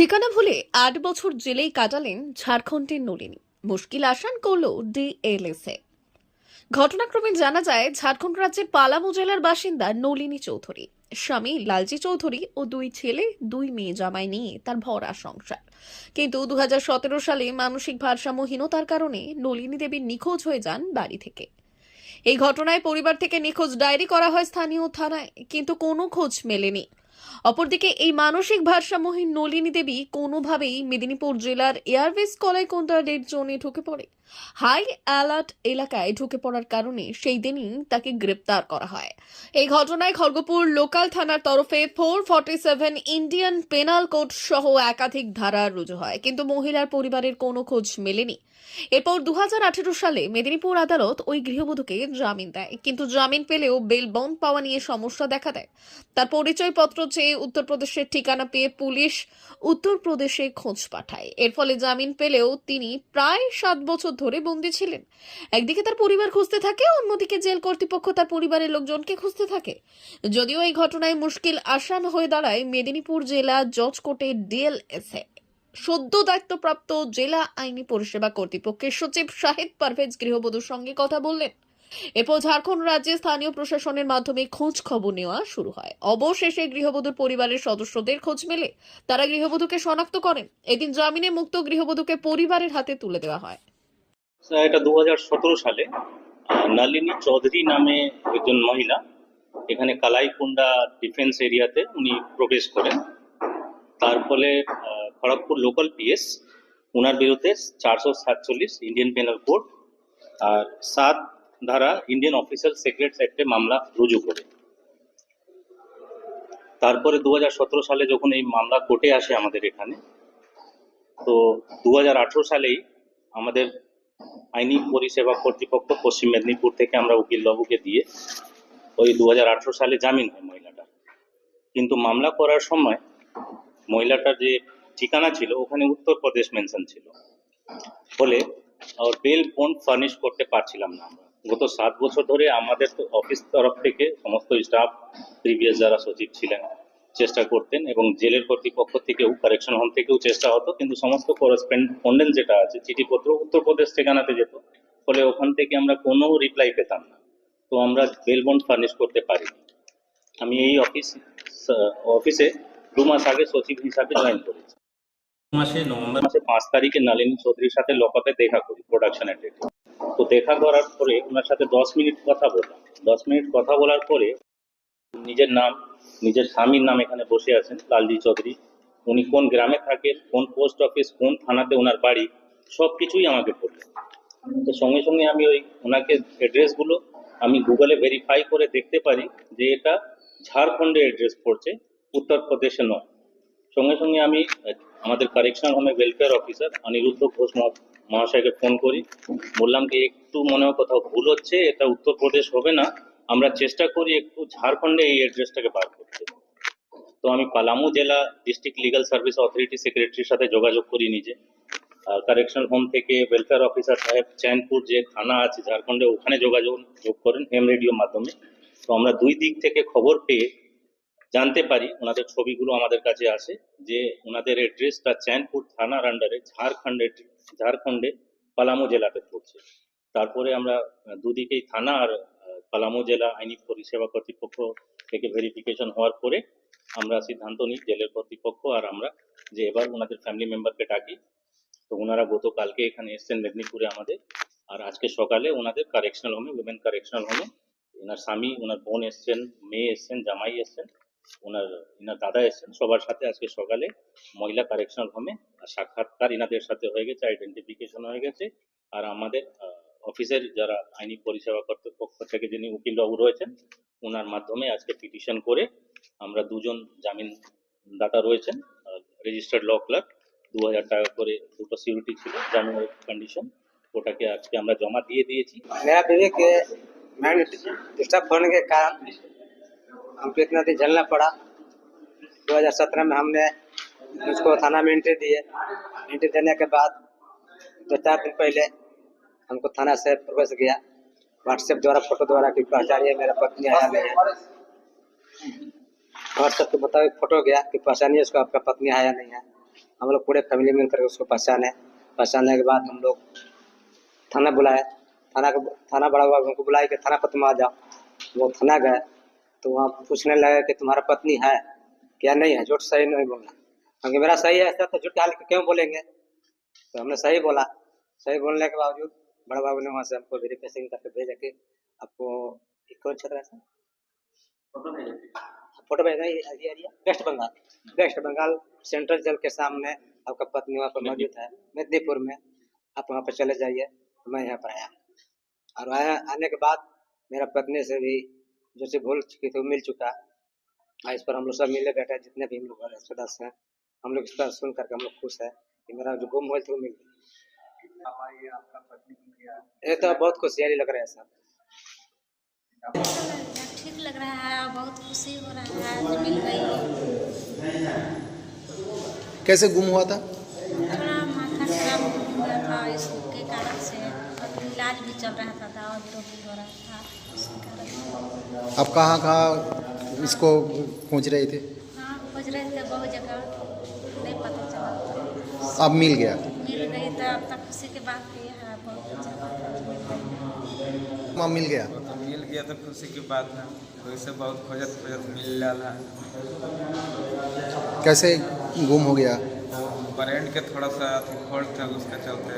ঠিকানা ভুলে আট বছর জেলেই কাটালেন ঝাড়খণ্ডের নলিনী। মুশকিল আসান করল ডিএলএসএ ঘটনাক্রমে জানা যায়, ঝাড়খণ্ড রাজ্যের পালামু জেলার বাসিন্দা নলিনী চৌধুরী। স্বামী লালজি চৌধুরী ও দুই ছেলে, দুই মেয়ে জামাই নিয়ে তার ভরা সংসার। কিন্তু দু হাজার সতেরো সালে মানসিক ভারসাম্যহীনতার কারণে নলিনী দেবী নিখোঁজ হয়ে যান বাড়ি থেকে। এই ঘটনায় পরিবার থেকে নিখোঁজ ডায়েরি করা হয় স্থানীয় থানায়, কিন্তু কোনো খোঁজ মেলেনি। অপরদিকে, এই মানসিক ভারসাম্যহীন নলিনী দেবী কোনোভাবেই মেদিনীপুর জেলার এয়ারবেস কলাই রেড জোনে ঢুকে পড়ে। হাই অ্যালার্ট এলাকায় ঢুকে পড়ার কারণে সেই দিনই তাকে গ্রেপ্তার করা হয়। এই ঘটনায় খড়গপুর লোকাল থানার তরফে four forty seven Indian penal code সহ একাধিক ধারা রুজু হয়, কিন্তু মহিলার পরিবারের কোনো খোঁজ মেলেনি। এরপর দুহাজার আঠেরো সালে মেদিনীপুর আদালত ওই গৃহবধূকে জামিন দেয়, কিন্তু জামিন পেলেও বেল বন্ড পাওয়া নিয়ে সমস্যা দেখা দেয়। তার পরিচয়পত্র চেয়ে উত্তরপ্রদেশের ঠিকানা পেয়ে পুলিশ উত্তরপ্রদেশে খোঁজ পাঠায়। এর ফলে জামিন পেলেও তিনি প্রায় সাত বছর ধরে বন্দি ছিলেন। একদিকে তার পরিবার খুঁজতে থাকে, অন্যদিকে জেল কর্তৃপক্ষ তার পরিবারের লোকজনকে খুঁজতে থাকে। যদিও এই ঘটনায় মুশকিল আসান হয়ে দাঁড়ায়, মেদিনীপুর জেলা জজ কোর্টের ডিএলএসএ সদ্য দায়িত্বপ্রাপ্ত জেলা আইনি পরিষেবা কর্তৃপক্ষের সচিব শাহেদ পারভেজ গৃহবধূর সঙ্গে কথা বললেন। এরপর ঝাড়খণ্ড রাজ্যে স্থানীয় প্রশাসনের মাধ্যমে খোঁজ খবর নেওয়া শুরু হয়। অবশেষে গৃহবধূর পরিবারের সদস্যদের খোঁজ মেলে। তারা গৃহবধূকে শনাক্ত করেন। এদিন জামিনে মুক্ত গৃহবধূকে পরিবারের হাতে তুলে দেওয়া হয়। এটা দু হাজার সতেরো সালে নালিনী চৌধুরী নামে একজন মহিলা, এখানে কালাইকুন্ডা ডিফেন্স এরিয়াতে উনি প্রবেশ করেন। তার ফলে খড়গপুর লোকাল পিএস ওনার বিরুদ্ধে চারশো সাতচল্লিশ ইন্ডিয়ান পেনাল কোড আর সাত ধারা ইন্ডিয়ান অফিসার সিক্রেটস অ্যাক্টে মামলা রুজু করে। তারপরে দু হাজার সতেরো সালে যখন এই মামলা কোর্টে আসে আমাদের এখানে, তো দু হাজার আঠারো সালেই আমাদের আইনি পরিষেবা কর্তৃপক্ষ পশ্চিম মেদিনীপুর থেকে আমরা উকিল বাবুকে দিয়ে ওই দু সালে জামিন হয় মহিলাটা কিন্তু মামলা করার সময় মহিলাটার যে ঠিকানা ছিল, ওখানে উত্তরপ্রদেশ মেনশন ছিল। ফলে ওর বেল বন্ড ফার্নিশ করতে পারছিলাম না আমরা। গত সাত বছর ধরে আমাদের তো অফিস তরফ থেকে সমস্ত স্টাফ, প্রিভিয়াস যারা সচিব ছিলেন চেষ্টা করতেন এবং জেলের কর্তৃপক্ষ থেকেও কারেকশন হোম থেকেও চেষ্টা হতো কিন্তু সমস্ত করেসপন্ডেন্স যেটা আছে চিঠিপত্র উত্তরপ্রদেশ ঠিকানাতে যেত ফলে ওখান থেকে আমরা কোনো রিপ্লাই পেতাম না। তো আমরা বেল বন্ড ফার্নিশ করতে পারি আমি এই অফিস অফিসে দু মাস আগে সচিব হিসাবে জয়েন করেছি। মাসে নভেম্বর মাসে পাঁচ তারিখে নালিনী চৌধুরীর সাথে লকআপে দেখা করি প্রোডাকশনের ডেটে তো দেখা করার পরে ওনার সাথে দশ মিনিট কথা বললাম। দশ মিনিট কথা বলার পরে নিজের নাম নিজের স্বামীর নাম এখানে বসে আছেন, লালজি চৌধুরী। উনি কোন গ্রামে থাকেন, কোন পোস্ট অফিস, কোন থানাতে ওনার বাড়ি সব কিছুই আমাকে বললেন তো সঙ্গে সঙ্গে আমি ওই ওনাকে অ্যাড্রেসগুলো আমি গুগলে ভেরিফাই করে দেখতে পারি যে এটা ঝাড়খণ্ডের অ্যাড্রেস পড়ছে, উত্তরপ্রদেশে নয়। সঙ্গে সঙ্গে আমি, আমাদের কারেকশন হোমে ওয়েলফেয়ার অফিসার অনিরুদ্ধ ঘোষ মহাশয়কে ফোন করি। বললাম কি, একটু মনে হয় কোথাও ভুল হচ্ছে, এটা উত্তরপ্রদেশ হবে না। আমরা চেষ্টা করি একটু ঝাড়খণ্ডে এই অ্যাড্রেসটাকে বার করতে। তো আমি পালামু জেলা ডিস্ট্রিক্ট লিগাল সার্ভিস অথরিটি সেক্রেটারির সাথে যোগাযোগ করি নিজে। আর কারেকশনাল হোম থেকে ওয়েলফেয়ার অফিসার সাহেব চ্যানপুর যে থানা আছে ঝাড়খণ্ডে ওখানে যোগাযোগ, যোগ করেন এম রেডিওর মাধ্যমে। তো আমরা দুই দিক থেকে খবর পেয়ে জানতে পারি ওনাদের ছবিগুলো আমাদের কাছে আসে যে ওনাদের অ্যাড্রেসটা চ্যানপুর থানার আন্ডারে ঝাড়খণ্ডের ঝাড়খণ্ডে পালামু জেলাতে পড়ছে। তারপরে আমরা দুদিকেই থানা আর পালামু জেলা আইনি পরিষেবা কর্তৃপক্ষ থেকে ভেরিফিকেশন হওয়ার পরে আমরা সিদ্ধান্ত নিই জেলের কর্তৃপক্ষ আর আমরা যে এবার ওনাদের ফ্যামিলি মেম্বারকে ডাকি। তো ওনারা গতকালকে এখানে এসছেন মেদিনীপুরে আমাদের। আর আজকে সকালে ওনাদের কারেকশনাল হোমে উইমেন কারেকশনাল হোমে ওনার স্বামী, ওনার বোন এসছেন, মেয়ে এসছেন, জামাই এসছেন, ওনার ইনার দাদা এসছেন। সবার সাথে আজকে সকালে মহিলা কারেকশনাল হোমে আর সাক্ষাৎকার ইনাদের সাথে হয়ে গেছে আইডেন্টিফিকেশন হয়ে গেছে। আর আমাদের অফিসের যারা আইনি পরিষেবা কর্তৃপক্ষ থেকে যিনি উকিল বাবু রয়েছেন ওনার মাধ্যমে আজকে পিটিশন করে আমরা দুজন জামিন দাতা রয়েছেন রেজিস্টার্ড ল ক্লার্ক দু হাজার টাকা করে দুটো সিকিউরিটি ছিল জামিনের কন্ডিশন ওটাকে আজকে আমরা জমা দিয়ে দিয়েছি मेरा बीवी के मैंड डिस्टर्ब होने के कारण हमको इतना दिन झेलना पड़ा 2017 में हमने उसको थाना में एंट्री दिए एंट्री देने के बाद दो चार दिन पहले हमको थाना से प्रवेश गया। व्हाट्सएप द्वारा फ़ोटो द्वारा कि पहचानिए मेरा पत्नी आया नहीं है व्हाट्सएप के मुताबिक फ़ोटो गया कि पहचानिए उसको, आपका पत्नी आया नहीं है। हम लोग पूरे फैमिली मिलकर उसको पहचाने। पहचानने के बाद हम लोग थाना बुलाए। थाना के, थाना बड़ा हुआ उनको बुलाए कि थाना पर तुम आ जाओ। वो थाना गए तो वहाँ पूछने लगे कि तुम्हारा पत्नी है क्या? नहीं है, झूठ सही नहीं बोलना क्योंकि मेरा सही है, ऐसा तो झूठ हाल के क्यों बोलेंगे? तो हमने सही बोला। सही बोलने के बावजूद बड़ा बाबू ने वहाँ से हमको वेरिफिकेशन करके भेजा कि आपको कौन क्षेत्र है सर? फ़ोटो भेजा। West Bengal. West Bengal central jail के सामने आपका पत्नी वहाँ पर मौजूद है मेदिनीपुर में। आप वहाँ पर चले जाइए तो मैं यहाँ पर आया। और आया आने के बाद मेरा पत्नी से भी जो से भूल चुकी थी वो मिल चुका। और इस पर हम लोग सब मिले बैठे जितने भी हम लोग सदस्य हैं हम लोग इस पर सुन करके हम लोग खुश है कि मेरा जो गुम हुआ था वो मिल गया। ये तो बहुत खुशहाली लग रहा है सर। ठीक लग रहा है बहुत खुशी हो रहा है जो मिल गई कैसे गुम हुआ था? थोड़ा माथा खराब हो गया था इसके कारण से इलाज भी चल रहा था दवा बीरो भी हो रहा था आप कहाँ कहाँ इसको पहुँच रहे थे? हाँ खोज रहे थे बहुत जगह नहीं पता चला। अब मिल गया? मिल गई तो अब तक खुशी की बात ये है बहुत अच्छा मिल मिल गया? तो मिल गया तो खुशी की बात है। तो बहुत खोजत खोजत मिल कैसे गुम हो गया? के थोड़ा सा फॉल्ट था उसके चलते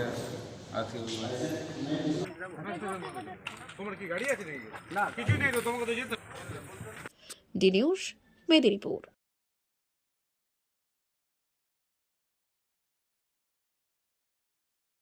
डी न्यूज़ मेदिनीपुर।